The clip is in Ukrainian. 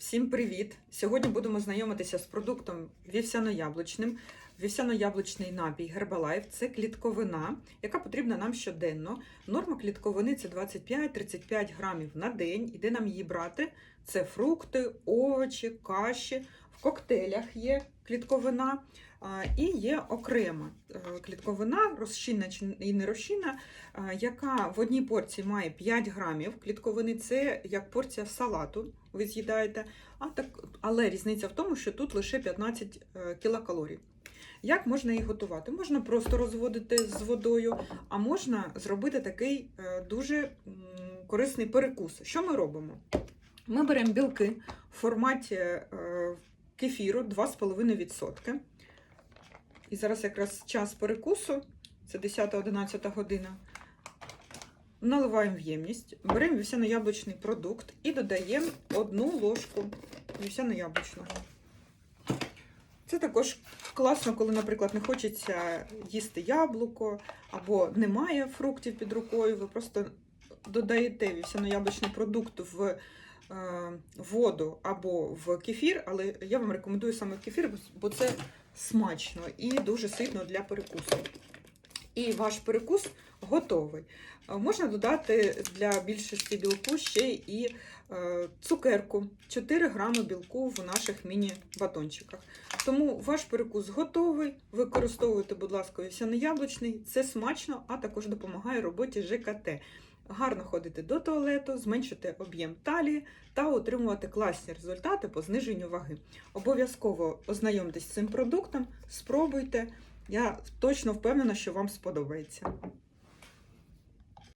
Всім привіт! Сьогодні будемо знайомитися з продуктом вівсяно-яблучним. Вівсяно-яблучний напій Herbalife – це клітковина, яка потрібна нам щоденно. Норма клітковини це 25-35 грамів на день. І де нам її брати? Це фрукти, овочі, каші. Коктейлях є клітковина. І є окрема е, клітковина, розчинна і не розчинна, яка в одній порції має 5 грамів клітковини. Це як порція салату ви з'їдаєте, а так, але різниця в тому, що тут лише 15 е, кілокалорій. Як можна її готувати? Можна просто розводити з водою, а можна зробити такий е, дуже корисний перекус. Що ми робимо? Ми беремо білки в форматі кефіру 2,5%. І зараз якраз час перекусу, це 10-11 година. Наливаємо в ємність, беремо вівсяно-яблучний продукт і додаємо одну ложку вівсяно-яблучного. Це також класно, коли, наприклад, не хочеться їсти яблуко або немає фруктів під рукою. Ви просто додаєте вівсяно-яблучний продукт в воду або в кефір, але я вам рекомендую саме кефір, бо це смачно і дуже ситно для перекусу. І ваш перекус готовий. Е, Можна додати для більшості білку ще і е, цукерку, 4 грами білку в наших міні-батончиках. Тому ваш перекус готовий. Використовуйте, будь ласка, вівсяно-яблучний. Це смачно, а також допомагає роботі ЖКТ. Гарно ходити до туалету, зменшити об'єм талії та отримувати класні результати по зниженню ваги. Обов'язково ознайомтесь з цим продуктом, спробуйте. Я точно впевнена, що вам сподобається.